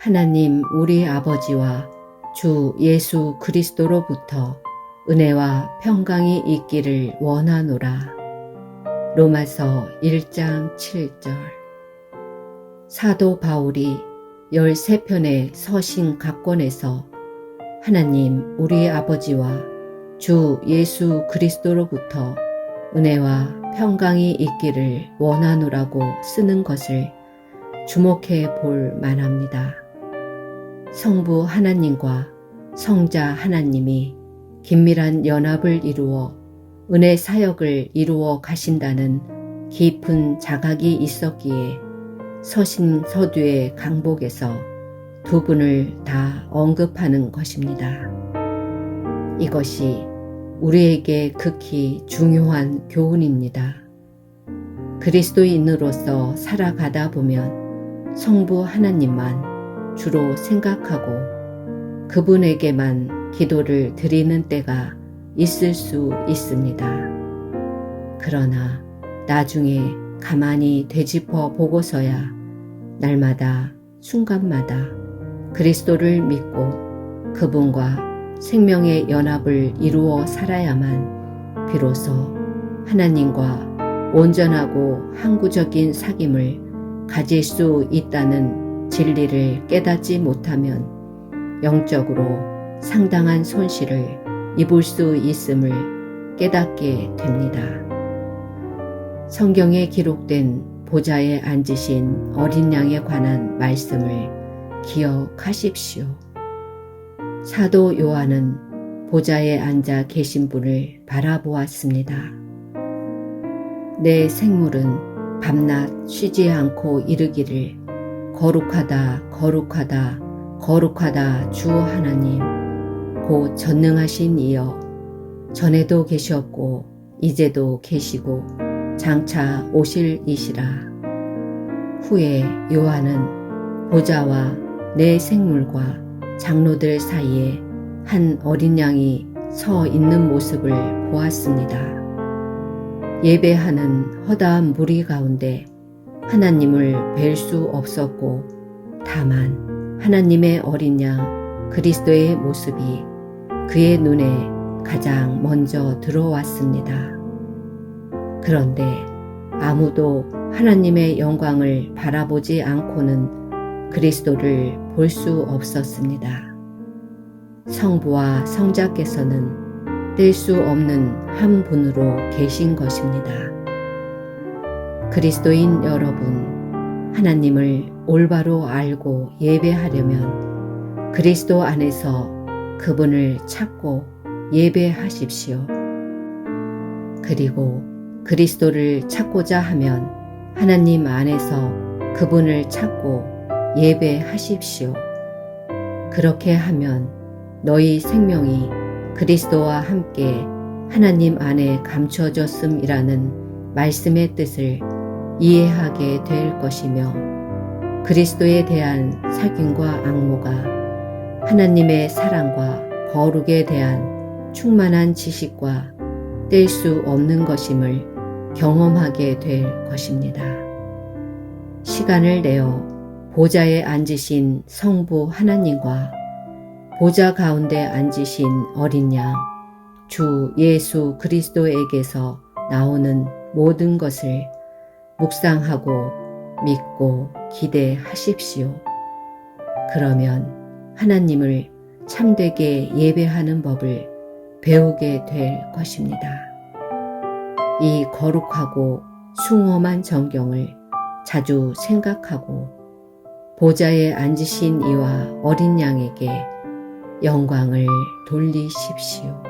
하나님 우리 아버지와 주 예수 그리스도로부터 은혜와 평강이 있기를 원하노라. 로마서 1장 7절 사도 바울이 13편의 서신 각권에서 하나님 우리 아버지와 주 예수 그리스도로부터 은혜와 평강이 있기를 원하노라고 쓰는 것을 주목해 볼 만합니다. 성부 하나님과 성자 하나님이 긴밀한 연합을 이루어 은혜 사역을 이루어 가신다는 깊은 자각이 있었기에 서신 서두의 강복에서 두 분을 다 언급하는 것입니다. 이것이 우리에게 극히 중요한 교훈입니다. 그리스도인으로서 살아가다 보면 성부 하나님만 주로 생각하고 그분에게만 기도를 드리는 때가 있을 수 있습니다. 그러나 나중에 가만히 되짚어 보고서야 날마다 순간마다 그리스도를 믿고 그분과 생명의 연합을 이루어 살아야만 비로소 하나님과 온전하고 항구적인 사귐을 가질 수 있다는 진리를 깨닫지 못하면 영적으로 상당한 손실을 입을 수 있음을 깨닫게 됩니다. 성경에 기록된 보좌에 앉으신 어린 양에 관한 말씀을 기억하십시오. 사도 요한은 보좌에 앉아 계신 분을 바라보았습니다. 내 생물은 밤낮 쉬지 않고 이르기를 거룩하다, 거룩하다, 거룩하다 주 하나님, 곧 전능하신 이여, 전에도 계셨고, 이제도 계시고, 장차 오실 이시라. 후에 요한은 보좌와 내 생물과 장로들 사이에 한 어린 양이 서 있는 모습을 보았습니다. 예배하는 허다한 무리 가운데 하나님을 뵐 수 없었고 다만 하나님의 어린 양 그리스도의 모습이 그의 눈에 가장 먼저 들어왔습니다. 그런데 아무도 하나님의 영광을 바라보지 않고는 그리스도를 볼 수 없었습니다. 성부와 성자께서는 뗄 수 없는 한 분으로 계신 것입니다. 그리스도인 여러분, 하나님을 올바로 알고 예배하려면 그리스도 안에서 그분을 찾고 예배하십시오. 그리고 그리스도를 찾고자 하면 하나님 안에서 그분을 찾고 예배하십시오. 그렇게 하면 너희 생명이 그리스도와 함께 하나님 안에 감추어졌음이라는 말씀의 뜻을 이해하게 될 것이며 그리스도에 대한 사귐과 악모가 하나님의 사랑과 거룩에 대한 충만한 지식과 뗄 수 없는 것임을 경험하게 될 것입니다. 시간을 내어 보좌에 앉으신 성부 하나님과 보좌 가운데 앉으신 어린 양, 주 예수 그리스도에게서 나오는 모든 것을 묵상하고 믿고 기대하십시오. 그러면 하나님을 참되게 예배하는 법을 배우게 될 것입니다. 이 거룩하고 숭엄한 정경을 자주 생각하고 보좌에 앉으신 이와 어린 양에게 영광을 돌리십시오.